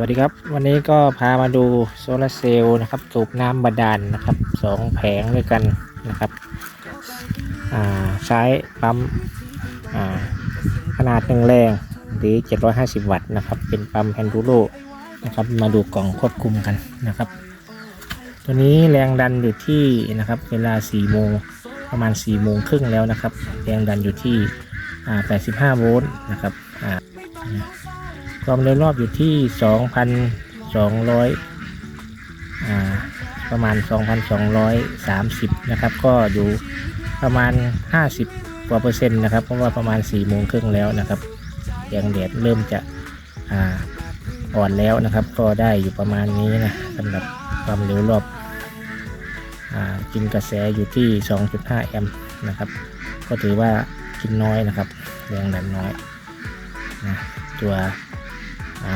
วัสดีครับ วันนี้ก็พามาดูโซลาร์เซลล์นะครับสูบน้ำบาดาลนะครับสองแผงด้วยกันนะครับใช้ปั๊มขนาดหนึ่งแรงหรือ 750 วัตต์นะครับเป็นปั๊มแฮนดูโรนะครับมาดูกล่องควบคุมกันนะครับ ตัวนี้แรงดันอยู่ที่นะครับเวลา4โมงประมาณ4โมงครึ่งแล้วนะครับ แรงดันอยู่ที่85โวลต์นะครับ ความเร็วรอบอยู่ที่ 2,200อ่าประมาณ 2,230 นะครับ ก็อยู่ประมาณ 50 กว่าเปอร์เซ็นต์นะครับ เพราะว่าประมาณ4โมงครึ่งแล้วนะครับแสงแดดเริ่มจะอ่าอ่อนแล้วนะครับ ก็ได้อยู่ประมาณนี้นะสำหรับความเร็วรอบอ่ากินกระแสอยู่ที่ 2.5 แอมป์นะครับ ก็ถือว่ากินน้อยนะครับแรงดันน้อยนะตัว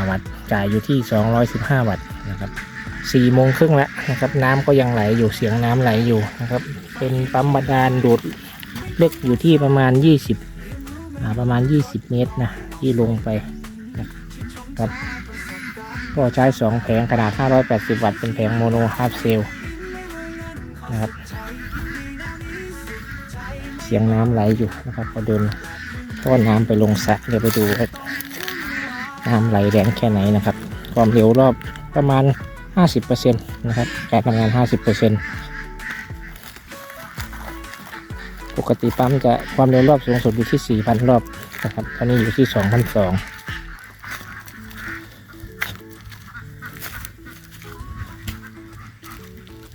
วัตต์จ่ายอยู่ที่ 215 วัตต์นะครับ4โมงครึ่งแล้วนะครับ น้ำก็ยังไหลอยู่เสียงน้ำไหลอยู่นะครับ เป็นปั๊มบาดาลดูดลึกอยู่ที่ประมาณ 20ประมาณ 20 เมตรนะที่ลงไปนะครับก็ใช้ 2 แผงขนาด 580 วัตต์เป็นแผงโมโนฮาร์ฟเซลนะครับเสียงน้ำไหลอยู่นะครับพอเดินต้อนน้ำไปลงสระเดี๋ยวไปดูว่า น้ำไหลแรงแค่ไหนนะครับ ความเร็วรอบประมาณ 50%นะครับ การทำงาน 50%ปกติปั๊มจะความเร็วรอบสูงสุดอยู่ที่ 4,000 รอบนะครับ ตอนนี้อยู่ที่ 2,200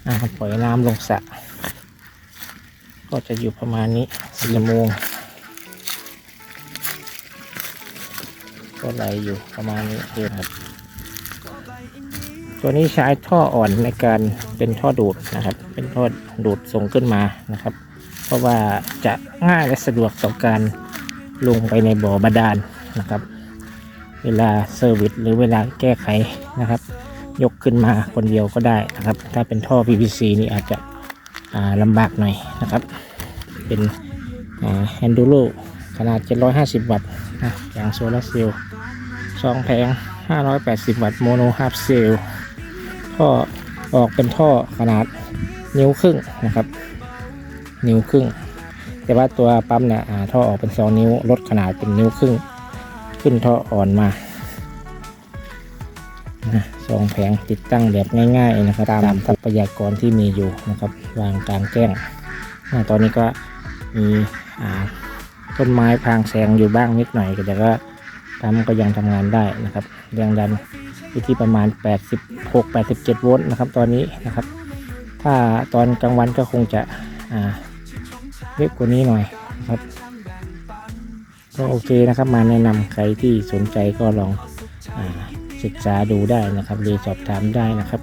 อ่าปล่อยน้ำลงสระก็จะอยู่ประมาณนี้4โมง ก็ไหลอยู่ประมาณนี้เองครับ ตัวนี้ใช้ท่ออ่อนในการเป็นท่อดูดนะครับ เป็นท่อดูดส่งขึ้นมานะครับ เพราะว่าจะง่ายและสะดวกต่อการลงไปในบ่อบาดาลนะครับ เวลาเซอร์วิสหรือเวลาแก้ไขนะครับ ยกขึ้นมาคนเดียวก็ได้นะครับ ถ้าเป็นท่อ PVC นี่อาจจะลำบากหน่อยนะครับ เป็นแฮนดูโ o ขนาด 750 วัตต์นะอย่างโซลาร์เซลล์สองแผง 580 วัตต์โมโนฮาร์ฟเซลท่อออกเป็นท่อขนาดนิ้วครึ่งนะครับ นิ้วครึ่ง แต่ว่าตัวปั๊มเนี่ยอ่าท่อออกเป็น 2 นิ้วลดขนาดเป็นนิ้วครึ่ง ขึ้นท่ออ่อนมานะสองแผงติดตั้งแบบง่ายๆนะครับตามทรัพยากรที่มีอยู่นะครับ วางกลางแจ้งอ่าตอนนี้ก็มีอ่า ต้นไม้พางแสงอยู่บ้างนิดหน่อยแต่ก็ปั๊มก็ยังทำงานได้นะครับแรงดันอยู่ที่ประมาณ 86-87 โวลต์นะครับตอนนี้นะครับ ถ้าตอนกลางวันก็คงจะอ่าเล็กกว่านี้หน่อยนะครับก็โอเคนะครับมาแนะนำใครที่สนใจก็ลองอาศึกษาดูได้นะครับเรียนสอบถามได้นะครับ